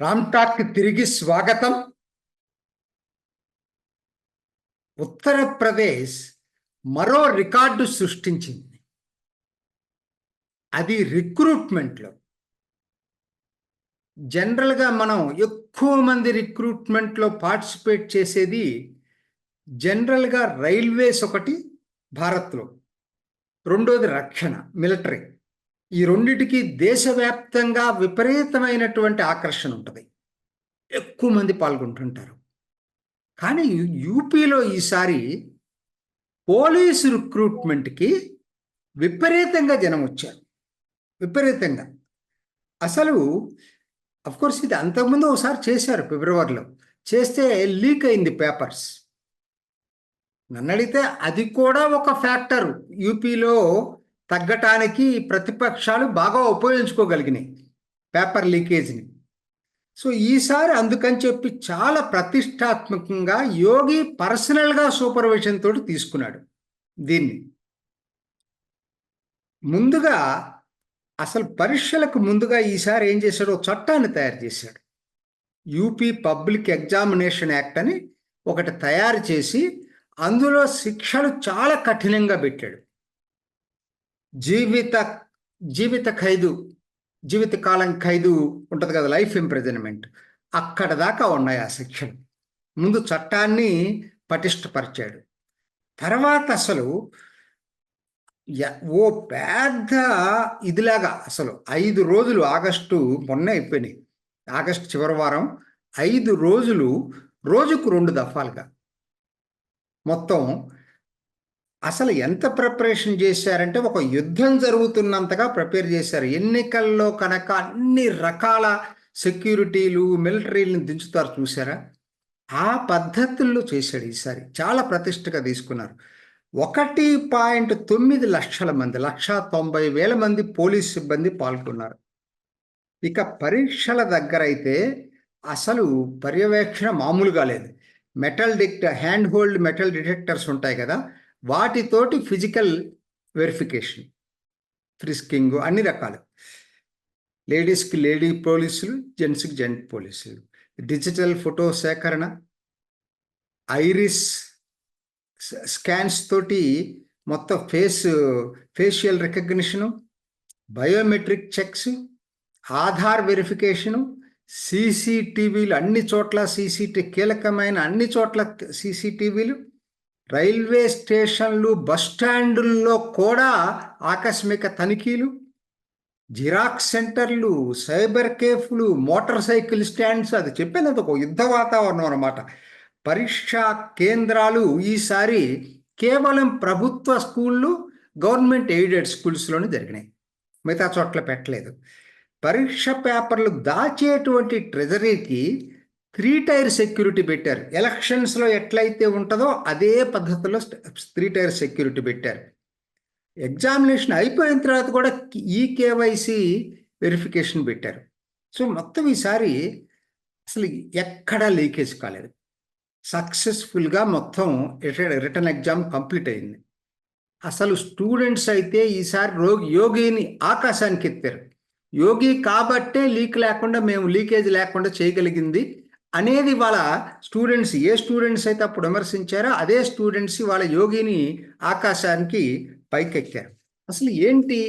రామ్టాక్ తిరిగి స్వాగతం. ఉత్తరప్రదేశ్ మరో రికార్డు సృష్టించింది. అది రిక్రూట్మెంట్లో. జనరల్గా మనం ఎక్కువ మంది రిక్రూట్మెంట్లో పార్టిసిపేట్ చేసేది జనరల్గా రైల్వేస్ ఒకటి భారత్లో. రెండోది రక్షణ మిలిటరీ. ఈ రెండిటికి దేశవ్యాప్తంగా విపరీతమైనటువంటి ఆకర్షణ ఉంటుంది. ఎక్కువ మంది పాల్గొంటుంటారు. కానీ యూపీలో ఈసారి పోలీసు రిక్రూట్మెంట్కి విపరీతంగా జనం వచ్చారు. విపరీతంగా. అసలు అఫ్కోర్స్ ఇది అంతకుముందు ఒకసారి చేశారు ఫిబ్రవరిలో. చేస్తే లీక్ అయింది పేపర్స్. నన్ను అడిగితే అది కూడా ఒక ఫ్యాక్టర్. యూపీలో తగ్గటానికి ప్రతిపక్షాలు బాగా ఉపయోగించుకోగలిగినాయి పేపర్ లీకేజ్ని. సో ఈసారి అందుకని చెప్పి చాలా ప్రతిష్టాత్మకంగా యోగి పర్సనల్గా సూపర్విజన్ తోటి తీసుకున్నాడు దీన్ని. ముందుగా అసలు పరీక్షలకు ముందుగా ఈసారి ఏం చేశాడో చట్టాన్ని తయారు చేశాడు. యూపీ పబ్లిక్ ఎగ్జామినేషన్ యాక్ట్ అని ఒకటి తయారు చేసి అందులో శిక్షలు చాలా కఠినంగా పెట్టాడు. జీవిత జీవిత ఖైదు జీవిత కాలం ఖైదు ఉంటుంది కదా లైఫ్ ఇంప్రెజన్మెంట్. అక్కడ దాకా ఉన్నాయి ఆ శిక్షలు. ముందు చట్టాన్ని పటిష్టపరిచాడు. తర్వాత అసలు ఓ పెద్ద ఇదిలాగా అసలు ఐదు రోజులు ఆగస్టు మొన్న అయిపోయినాయి. ఆగస్టు చివరి వారం ఐదు రోజులు రోజుకు రెండు దఫాలుగా. మొత్తం అసలు ఎంత ప్రిపరేషన్ చేశారంటే ఒక యుద్ధం జరుగుతున్నంతగా ప్రిపేర్ చేశారు. ఎన్నికల్లో కనుక అన్ని రకాల సెక్యూరిటీలు మిలిటరీలను దించుతారు చూసారా? ఆ పద్ధతుల్లో చేశాడు ఈసారి. చాలా ప్రతిష్టగా తీసుకున్నారు. ఒకటి పాయింట్ తొమ్మిది లక్షల మంది లక్ష తొంభై వేల మంది పోలీస్ సిబ్బంది పాల్గొన్నారు. ఇక పరీక్షల దగ్గర అయితే అసలు పర్యవేక్షణ మామూలుగా లేదు. మెటల్ డిక్ట హ్యాండ్ హోల్డ్ మెటల్ డిటెక్టర్స్ ఉంటాయి కదా వాటితోటి ఫిజికల్ వెరిఫికేషన్ ఫ్రిస్కింగ్ అన్ని రకాలు. లేడీస్కి లేడీ పోలీసులు జెంట్స్కి జెంట్ పోలీసులు. డిజిటల్ ఫోటో సేకరణ ఐరిస్ స్కాన్స్ తోటి మొత్తం face facial recognition biometric checks Aadhaar verification సీసీటీవీలు అన్ని చోట్ల సీసీటీ కీలకమైన అన్ని చోట్ల సీసీటీవీలు. రైల్వే స్టేషన్లు బస్టాండుల్లో కూడా ఆకస్మిక తనిఖీలు. జిరాక్స్ సెంటర్లు సైబర్ కేఫ్లు మోటార్ సైకిల్ స్టాండ్స్ అది చెప్పినది ఒక యుద్ధ వాతావరణం అనమాట పరీక్షా కేంద్రాలు ఈసారి కేవలం ప్రభుత్వ స్కూళ్ళు గవర్నమెంట్ ఎయిడెడ్ స్కూల్స్లోనే జరిగినాయి. మిగతా చోట్ల పెట్టలేదు. పరీక్ష పేపర్లు దాచేటువంటి ట్రెజరీకి త్రీ టైర్ సెక్యూరిటీ పెట్టారు. ఎలక్షన్స్లో ఎట్లయితే ఉంటుందో అదే పద్ధతిలో త్రీ టైర్ సెక్యూరిటీ పెట్టారు. ఎగ్జామినేషన్ అయిపోయిన తర్వాత కూడా ఈ కేవైసీ వెరిఫికేషన్ పెట్టారు. సో మొత్తం ఈసారి అసలు ఎక్కడా లీకేజ్ కాలేదు. సక్సెస్ఫుల్గా మొత్తం రిటర్న్ ఎగ్జామ్ కంప్లీట్ అయింది. అసలు స్టూడెంట్స్ అయితే ఈసారి రోగి యోగిని ఆకాశానికి ఎత్తారు యోగి కాబట్టే లీక్ లేకుండా మేము లీకేజ్ లేకుండా చేయగలిగింది అనేది వాళ్ళ స్టూడెంట్స్ ఏ స్టూడెంట్స్ అయితే అప్పుడు విమర్శించారో అదే స్టూడెంట్స్ వాళ్ళ యోగిని ఆకాశానికి పైకెక్కారు. అసలు ఏంటి?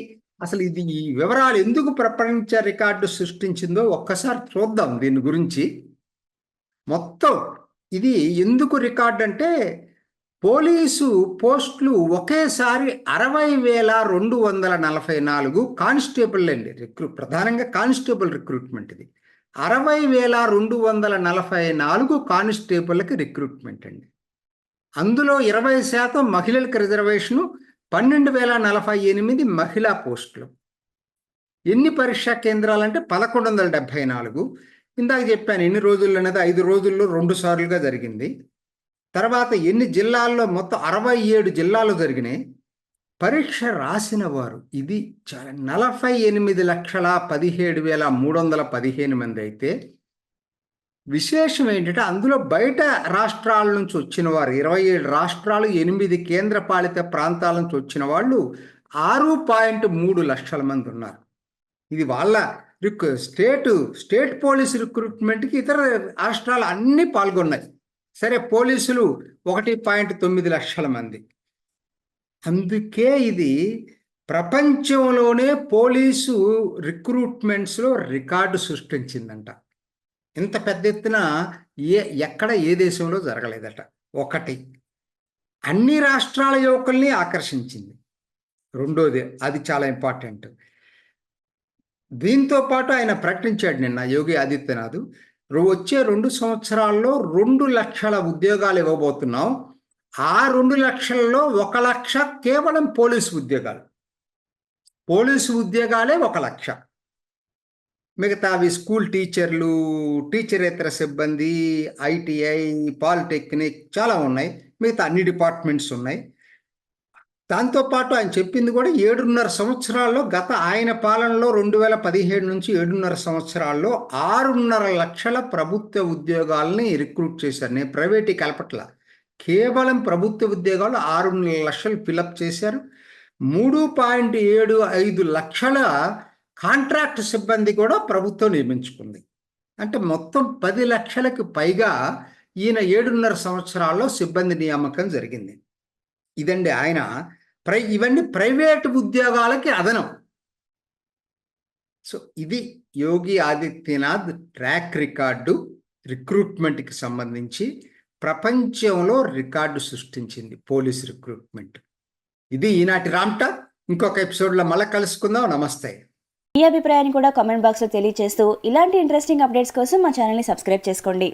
అసలు ఇది ఈ వివరాలు ఎందుకు ప్రపంచ రికార్డు సృష్టించిందో ఒక్కసారి చూద్దాం దీని గురించి. మొత్తం ఇది ఎందుకు రికార్డ్ అంటే పోలీసు పోస్టులు ఒకేసారి అరవై వేల రెండు వందల నలభై నాలుగు కానిస్టేబుల్ అండి. రిక్రూట్ ప్రధానంగా కానిస్టేబుల్ రిక్రూట్మెంట్ ఇది. అరవై వేల రెండు వందల నలభై నాలుగు కానిస్టేబుల్కి రిక్రూట్మెంట్ అండి. అందులో ఇరవై శాతం మహిళలకు రిజర్వేషను పన్నెండు వేల నలభై ఎనిమిది మహిళా పోస్టులు. ఎన్ని పరీక్షా కేంద్రాలు అంటే పదకొండు వందల డెబ్భై నాలుగు. ఇందాక చెప్పాను ఎన్ని రోజుల్లో అనేది ఐదు రోజుల్లో రెండు సార్లుగా జరిగింది. తర్వాత ఎన్ని జిల్లాల్లో మొత్తం అరవై ఏడు జిల్లాలు జరిగినాయి? పరీక్ష రాసిన వారు ఇది చాలా నలభై ఎనిమిది లక్షల పదిహేడు వేల మూడు వందల పదిహేను మంది అయితే విశేషం ఏంటంటే అందులో బయట రాష్ట్రాల నుంచి వచ్చిన వారు ఇరవై ఏడు రాష్ట్రాలు ఎనిమిది కేంద్రపాలిత ప్రాంతాల నుంచి వచ్చిన వాళ్ళు ఆరు పాయింట్ మూడు లక్షల మంది ఉన్నారు. ఇది వాళ్ళ రిక్ స్టేటు స్టేట్ పోలీస్ రిక్రూట్మెంట్కి ఇతర రాష్ట్రాలు అన్నీ పాల్గొన్నాయి. సరే పోలీసులు ఒకటి పాయింట్ తొమ్మిది లక్షల మంది. అందుకే ఇది ప్రపంచంలోనే పోలీసు రిక్రూట్మెంట్స్లో రికార్డు సృష్టించిందంట. ఇంత పెద్ద ఎత్తున ఏ ఎక్కడ ఏ దేశంలో జరగలేదట. ఒకటి అన్ని రాష్ట్రాల యువకుల్ని ఆకర్షించింది. రెండోది అది చాలా ఇంపార్టెంట్. దీంతో పాటు ఆయన ప్రకటించాడు నిన్న యోగి ఆదిత్యనాథ్. వచ్చే రెండు సంవత్సరాల్లో రెండు లక్షల ఉద్యోగాలు ఇవ్వబోతున్నాం ఆ రెండు లక్షల్లో ఒక లక్ష కేవలం పోలీసు ఉద్యోగాలు. పోలీసు ఉద్యోగాలే ఒక లక్ష. మిగతా అవి స్కూల్ టీచర్లు టీచరేతర సిబ్బంది ఐటీఐ పాలిటెక్నిక్ చాలా ఉన్నాయి. మిగతా అన్ని డిపార్ట్మెంట్స్ ఉన్నాయి. దాంతోపాటు ఆయన చెప్పింది కూడా ఏడున్నర సంవత్సరాల్లో గత ఆయన పాలనలో రెండు వేల పదిహేడు నుంచి ఏడున్నర సంవత్సరాల్లో ఆరున్నర లక్షల ప్రభుత్వ ఉద్యోగాలని రిక్రూట్ చేశారు. నేను ప్రైవేట్ కలపట్ల. కేవలం ప్రభుత్వ ఉద్యోగాలు ఆరున్నర లక్షలు ఫిలప్ చేశారు. మూడు పాయింట్ ఏడు ఐదు లక్షల కాంట్రాక్ట్ సిబ్బంది కూడా ప్రభుత్వం నియమించుకుంది. అంటే మొత్తం పది లక్షలకు పైగా ఈయన ఏడున్నర సంవత్సరాల్లో సిబ్బంది నియామకం జరిగింది. ఇదండి ఆయన ప్రై ఇవన్నీ ప్రైవేట్ ఉద్యోగాలకి అదనం. సో ఇది యోగి ఆదిత్యనాథ్ ట్రాక్ రికార్డు రిక్రూట్మెంట్కి సంబంధించి ప్రపంచంలో రికార్డు సృష్టించింది పోలీస్ రిక్రూట్మెంట్. ఇది ఈనాటి రామ్ట. ఇంకొక ఎపిసోడ్లో మళ్ళీ కలుసుకుందాం. నమస్తే. మీ అభిప్రాయాన్ని కూడా కామెంట్ బాక్స్లో తెలియజేస్తూ ఇలాంటి ఇంట్రెస్టింగ్ అప్డేట్స్ కోసం మా ఛానల్ని సబ్స్క్రైబ్ చేసుకోండి.